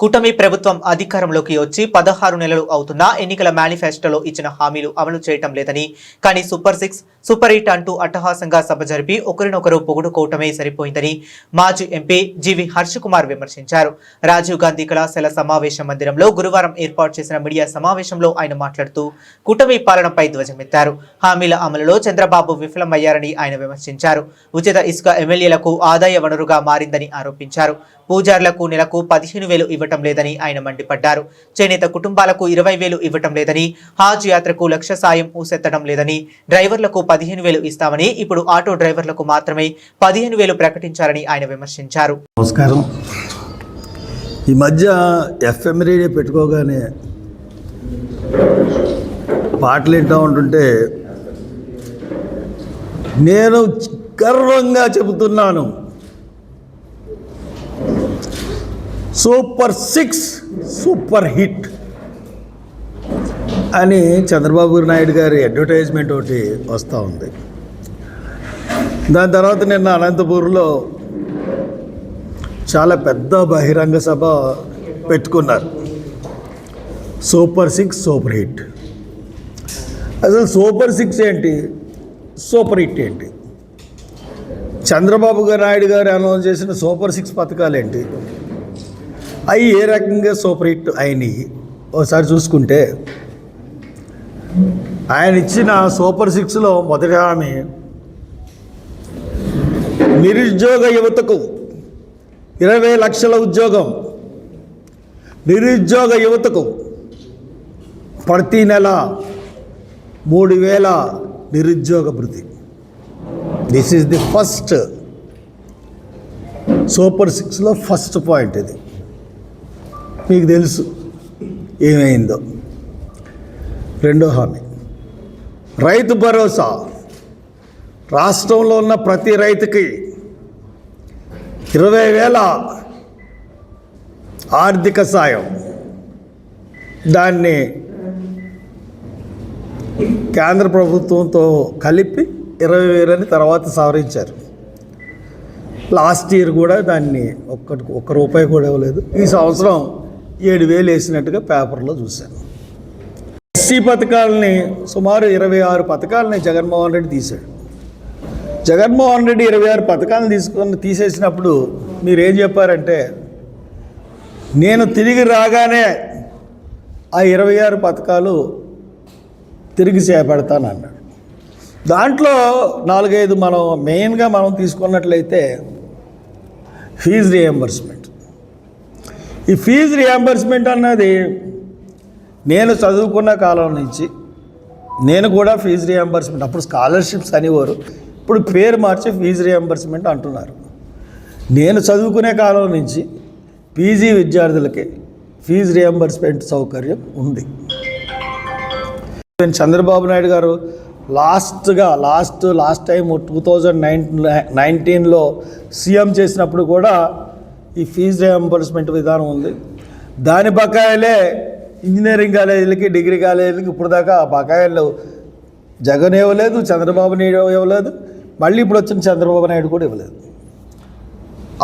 కూటమి ప్రభుత్వం అధికారంలోకి వచ్చి పదహారు నెలలు అవుతున్న ఎన్నికల మేనిఫెస్టోలో ఇచ్చిన హామీలు అమలు చేయటం లేదని. కానీ సూపర్ సిక్స్ సూపర్ ఎయిట్ అంటూ అట్టహాసంగా సభ జరిపి ఒకరినొకరు పొగుడుకోవటమే సరిపోయిందని మాజీ ఎంపీ జీవి హర్ష కుమార్ విమర్శించారు. రాజీవ్ గాంధీ కళాశాల సమావేశ మందిరంలో గురువారం ఏర్పాటు చేసిన మీడియా సమావేశంలో ఆయన మాట్లాడుతూ కూటమి పాలనపై ధ్వజమెత్తారు. హామీల అమలులో చంద్రబాబు విఫలమయ్యారని ఆయన విమర్శించారు. ఉచిత ఇసుక ఎమ్మెల్యేలకు ఆదాయ వనరుగా మారిందని ఆరోపించారు. పూజార్లకు నెలకు పదిహేను వేలు ఇవ్వటం లేదని ఆయన మండిపడ్డారు. చేనేత కుటుంబాలకు ఇరవై వేలు ఇవ్వటం లేదని హాజ్ యాత్రకు లక్ష సాయం ఊసెత్తడం లేదని డ్రైవర్లకు పదిహేను వేలు ఇస్తామని ఇప్పుడు ఆటో డ్రైవర్లకు మాత్రమే పదిహేను వేలు ప్రకటించారని ఆయన విమర్శించారు. నమస్కారం. ఈ మధ్య ఎఫ్ఎం రేడియో పెట్టుకోగానే పాటలు వింటూ ఉంటుంటే నేను గర్వంగా చెబుతున్నాను. సూపర్ సిక్స్ సూపర్ హిట్ అని చంద్రబాబు నాయుడు గారి అడ్వర్టైజ్మెంట్ ఒకటి వస్తూ ఉంది. దాని తర్వాత నిన్న అనంతపూర్లో చాలా పెద్ద బహిరంగ సభ పెట్టుకున్నారు. Super six super hit. అసలు సూపర్ సిక్స్ ఏంటి? సూపర్ హిట్ ఏంటి? చంద్రబాబు గారు నాయుడు గారు అనౌన్స్ చేసిన సూపర్ సిక్స్ పథకాలు ఏంటి? అవి ఏ రకంగా సూపర్ హిట్ అయినాయి? ఒకసారి చూసుకుంటే ఆయన ఇచ్చిన సూపర్ సిక్స్లో మొదటి హామీ నిరుద్యోగ యువతకు ఇరవై లక్షల ఉద్యోగం. నిరుద్యోగ యువతకు ప్రతి నెల మూడు వేల నిరుద్యోగ భృతి. This is the first super సిక్స్లో ఫస్ట్ పాయింట్ ఇది. మీకు తెలుసు ఏమైందో. రెండో హామీ. రైతు భరోసా. రాష్ట్రంలో ఉన్న ప్రతి రైతుకి ఇరవై వేల ఆర్థిక సాయం. దాన్ని కేంద్ర ప్రభుత్వంతో కలిపి ఇరవై వేలని తర్వాత సవరించారు. లాస్ట్ ఇయర్ కూడా దాన్ని ఒక్క ఒక్క రూపాయి కూడా ఇవ్వలేదు. ఈ సంవత్సరం ఏడు వేలు వేసినట్టుగా పేపర్లో చూశాను. ఎస్సీ పథకాలని సుమారు ఇరవై ఆరు పథకాలని జగన్మోహన్ రెడ్డి తీశాడు. జగన్మోహన్ రెడ్డి ఇరవై ఆరు పథకాలను తీసుకొని తీసేసినప్పుడు మీరేం చెప్పారంటే నేను తిరిగి రాగానే ఆ ఇరవై ఆరు పథకాలు తిరిగి చేపడతాను అన్నాడు. దాంట్లో నాలుగైదు మనం మెయిన్గా మనం తీసుకున్నట్లయితే ఫీజు రియంబర్స్మెంట్. ఈ ఫీజు రియంబర్స్మెంట్ అన్నది నేను చదువుకున్న కాలం నుంచి నేను కూడా ఫీజు రియంబర్స్మెంట్ అప్పుడు స్కాలర్షిప్స్ అనేవారు. ఇప్పుడు పేరు మార్చి ఫీజు రియంబర్స్మెంట్ అంటున్నారు. నేను చదువుకునే కాలం నుంచి పీజీ విద్యార్థులకి ఫీజు రియంబర్స్మెంట్ సౌకర్యం ఉంది. చంద్రబాబు నాయుడు గారు లాస్ట్గా last last time two thousand nineteen నైన్టీన్లో సీఎం చేసినప్పుడు కూడా ఈ ఫీజు రియంబర్స్మెంట్ విధానం ఉంది. దాని బకాయిలే ఇంజనీరింగ్ కాలేజీలకి డిగ్రీ కాలేజీలకి ఇప్పుడు దాకా ఆ బకాయిలు జగన్ ఇవ్వలేదు చంద్రబాబు నాయుడు ఇవ్వలేదు మళ్ళీ ఇప్పుడు వచ్చిన చంద్రబాబు నాయుడు కూడా ఇవ్వలేదు.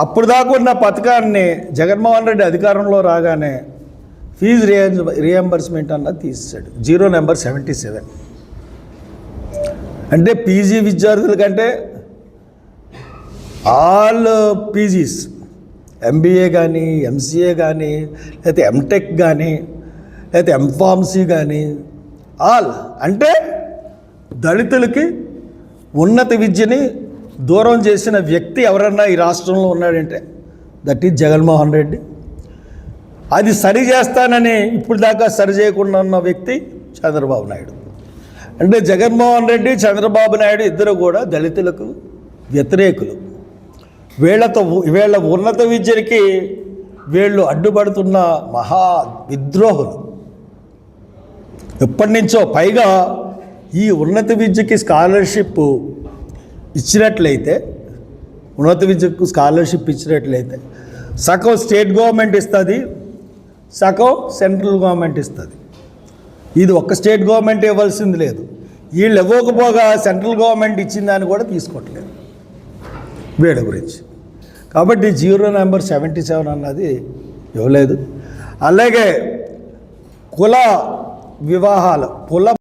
అప్పుడు దాకా ఉన్న పథకాన్ని జగన్మోహన్ రెడ్డి అధికారంలో రాగానే ఫీజు రియంజ్ రియంబర్స్మెంట్ అన్నది తీసేశాడు. Zero number seventy seven. అంటే పీజీ విద్యార్థుల కంటే ఆల్ పీజీస్ ఎంబీఏ కానీ ఎంసీఏ కానీ లేకపోతే ఎంటెక్ కానీ లేకపోతే ఎంఫార్మసీ కానీ ఆల్ అంటే దళితులకి ఉన్నత విద్యని దూరం చేసిన వ్యక్తి ఎవరన్నా ఈ రాష్ట్రంలో ఉన్నాడంటే దట్ ఈజ్ జగన్మోహన్ రెడ్డి. అది సరి చేస్తానని ఇప్పుడు దాకా సరి చేయకుండా ఉన్న వ్యక్తి చంద్రబాబు నాయుడు. అంటే జగన్మోహన్ రెడ్డి చంద్రబాబు నాయుడు ఇద్దరు కూడా దళితులకు వ్యతిరేకులు. వీళ్ళతో వీళ్ళ ఉన్నత విద్యకి వీళ్ళు అడ్డుపడుతున్న మహా విద్రోహులు. ఎప్పటి నుంచో పైగా ఈ ఉన్నత విద్యకి స్కాలర్షిప్ ఇచ్చినట్లయితే ఉన్నత విద్యకు స్కాలర్షిప్ ఇచ్చినట్లయితే సగం స్టేట్ గవర్నమెంట్ ఇస్తుంది సగం సెంట్రల్ గవర్నమెంట్ ఇస్తుంది. ఇది ఒక్క స్టేట్ గవర్నమెంట్ ఇవ్వాల్సింది లేదు. వీళ్ళు ఇవ్వకపోగా సెంట్రల్ గవర్నమెంట్ ఇచ్చిందని కూడా తీసుకోవట్లేదు. వీళ్ళ గురించి. కాబట్టి జీరో నెంబర్ సెవెంటీ సెవెన్ అన్నది ఇవ్వలేదు. అలాగే కుల వివాహాలు కుల